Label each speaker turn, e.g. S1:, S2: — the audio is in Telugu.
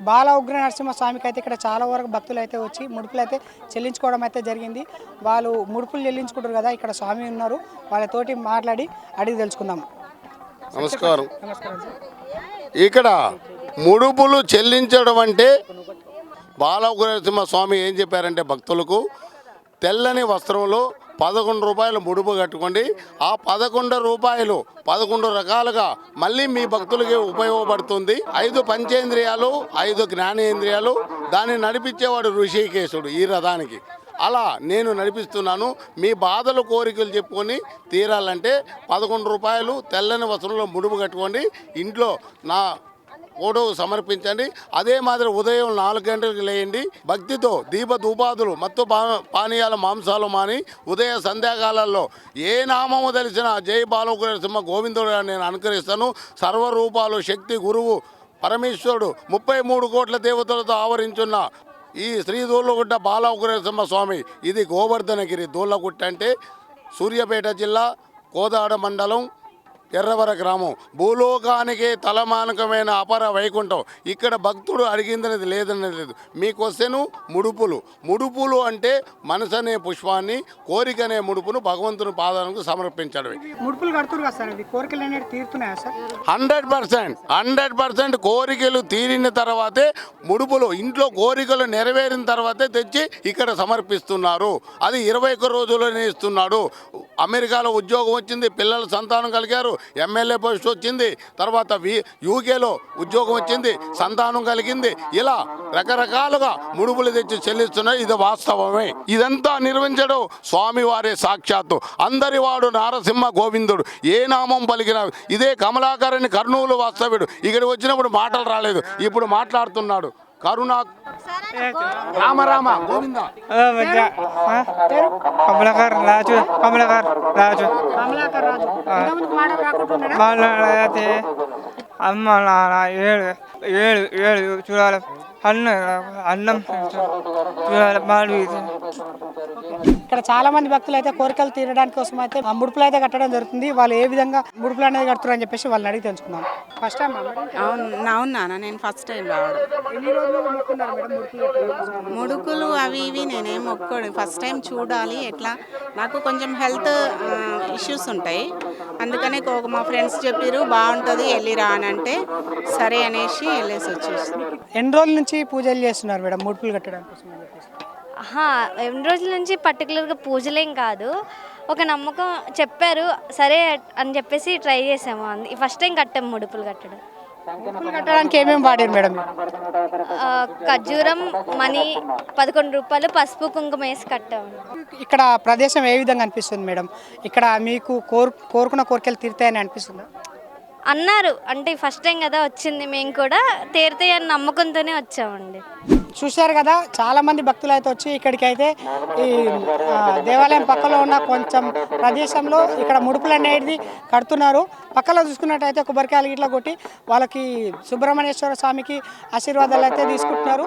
S1: బాల ఉగ్ర నరసింహ స్వామికి అయితే ఇక్కడ చాలా వరకు భక్తులు అయితే వచ్చి ముడుపులు అయితే చెల్లించుకోవడం అయితే జరిగింది. వాళ్ళు ముడుపులు చెల్లించుకుంటారు కదా ఇక్కడ స్వామి ఉన్నారు. వాళ్ళతోటి మాట్లాడి అడిగి తెలుసుకుందాం.
S2: నమస్కారం. ఇక్కడ ముడుపులు చెల్లించడం అంటే బాలనరసింహ స్వామి ఏం చెప్పారంటే భక్తులకు తెల్లని వస్త్రంలో పదకొండు రూపాయలు ముడుపు కట్టుకోండి. ఆ పదకొండు రూపాయలు పదకొండు రకాలుగా మళ్ళీ మీ భక్తులకి ఉపయోగపడుతుంది. ఐదు పంచేంద్రియాలు ఐదు జ్ఞానేంద్రియాలు. దాన్ని నడిపించేవాడు ఋషికేశుడు ఈ రథానికి. అలా నేను నడిపిస్తున్నాను. మీ బాధలు కోరికలు చెప్పుకొని తీరాలంటే పదకొండు రూపాయలు తెల్లని వస్త్రంలో ముడుపు కట్టుకోండి. ఇంట్లో నా ఫోటో సమర్పించండి. అదే మాదిరి ఉదయం నాలుగు గంటలకు లేయండి. భక్తితో దీప ధూపాదులు మత్తు పా- పానీయాల మాంసాలు మాని ఉదయ సంధ్యాకాలాల్లో ఏ నామము తెలిసినా జై బాలకృష్ణ గోవిందుడు అని నేను అనుకరిస్తాను. సర్వరూపాలు శక్తి గురువు పరమేశ్వరుడు ముప్పై మూడు కోట్ల దేవతలతో ఆవరించున్న ఈ శ్రీ దూళ్ళగుట్ట బాలకృష్ణ స్వామి ఇది గోవర్ధనగిరి దూళ్ళగుట్ట అంటే సూర్యాపేట జిల్లా కోదాడ మండలం ఎర్రవర గ్రామం. భూలోకానికి తలమానకమైన అపర వైకుంఠం. ఇక్కడ భక్తుడు అడిగిందనేది లేదనేది లేదు. మీకు వస్తేను ముడుపులు. ముడుపులు అంటే మనసు అనే పుష్పాన్ని కోరిక అనే ముడుపును భగవంతుని పాదాలకు సమర్పించడమే.
S1: ముడుపులు కడుతురు కదా సార్ ఇవి కోరికలు అనేవి తీరుతున్నాయా sir?
S2: Hundred percent. Hundred percent కోరికలు తీరిన తర్వాతే ముడుపులు ఇంట్లో కోరికలు నెరవేరిన తర్వాతే తెచ్చి ఇక్కడ సమర్పిస్తున్నారు. అది ఇరవై ఒక్క రోజుల్లోనే ఇస్తున్నాడు. అమెరికాలో ఉద్యోగం వచ్చింది పిల్లల సంతానం కలిగారు ఎమ్మెల్యే పోస్ట్ వచ్చింది తర్వాత వి యూకేలో ఉద్యోగం వచ్చింది సంతానం కలిగింది. ఇలా రకరకాలుగా ముడుపులు తెచ్చి చెల్లిస్తున్నాయి. ఇది వాస్తవమే. ఇదంతా నిర్వహించడం స్వామివారే సాక్షాత్తు. అందరి వాడు నారసింహ గోవిందుడు. ఏ నామం పలికిన ఇదే కమలాకరణి కర్నూలు వాస్తవ్యుడు. ఇక్కడికి వచ్చినప్పుడు మాటలు రాలేదు. ఇప్పుడు మాట్లాడుతున్నాడు. కరుణా రామ గోవింద.
S3: కమలాకర్ రాజు కమలాకర్ రాజు.
S1: కమలాకర్
S3: అమ్మ నాన్న ఏడు ఏడు ఏడు చూడాలి. అన్న అన్నం చూడాలి. మాడు
S1: ఇక్కడ చాలా మంది భక్తులు అయితే కోరికలు తీరడానికి కోసం అయితే ముడుపులు అయితే కట్టడం జరుగుతుంది. వాళ్ళు ఏ విధంగా ముడుపులు అనేది కడుతున్నారు అని చెప్పేసి వాళ్ళని అడిగి తెలుసుకుందాం. ఫస్ట్ టైం
S4: అవును అవును నాన్న నేను ఫస్ట్ టైం రావడం? ముడుకులు అవి ఇవి నేనేం మొక్కడు ఫస్ట్ టైం చూడాలి ఎట్లా? నాకు కొంచెం హెల్త్ ఇష్యూస్ ఉంటాయి. అందుకనే ఒక మా ఫ్రెండ్స్ చెప్పారు బాగుంటుంది వెళ్ళిరా అని అంటే సరే అనేసి వెళ్ళేసి వచ్చేసి
S1: ఎన్ని రోజుల నుంచి పూజలు చేస్తున్నారు మేడం ముడుపులు కట్టడానికి అని
S5: ఎన్ని రోజుల నుంచి పర్టికులర్గా పూజలేం కాదు. ఒక నమ్మకం చెప్పారు సరే అని చెప్పేసి ట్రై చేసాము. అంది ఫస్ట్ టైం కట్టాము ముడుపులు కట్టడం.
S1: ముడుపులు కట్టడానికి ఏమేమి వాడారు మేడం?
S5: ఆ, ఖర్జూరం మనీ పదకొండు రూపాయలు పసుపు కుంకుమ వేసి కట్టాము.
S1: ఇక్కడ ప్రదేశం ఏ విధంగా అనిపిస్తుంది మేడం? ఇక్కడ మీకు కోరు కోరుకున్న కోరికలు తీరుతాయని అనిపిస్తుందా?
S5: అన్నారు అంటే ఫస్ట్ టైం కదా వచ్చింది మేము కూడా తీరుతాయని నమ్మకంతోనే వచ్చామండి.
S1: చూశారు కదా చాలా మంది భక్తులు అయితే వచ్చి ఇక్కడికి అయితే ఈ దేవాలయం పక్కలో ఉన్న కొంచెం ప్రదేశంలో ఇక్కడ ముడుపులు అనేది కడుతున్నారు. పక్కలో చూసుకున్నట్టయితే కొబ్బరికాయలు ఇట్లా కొట్టి వాళ్ళకి సుబ్రహ్మణ్యేశ్వర స్వామికి ఆశీర్వాదాలు అయితే తీసుకుంటున్నారు.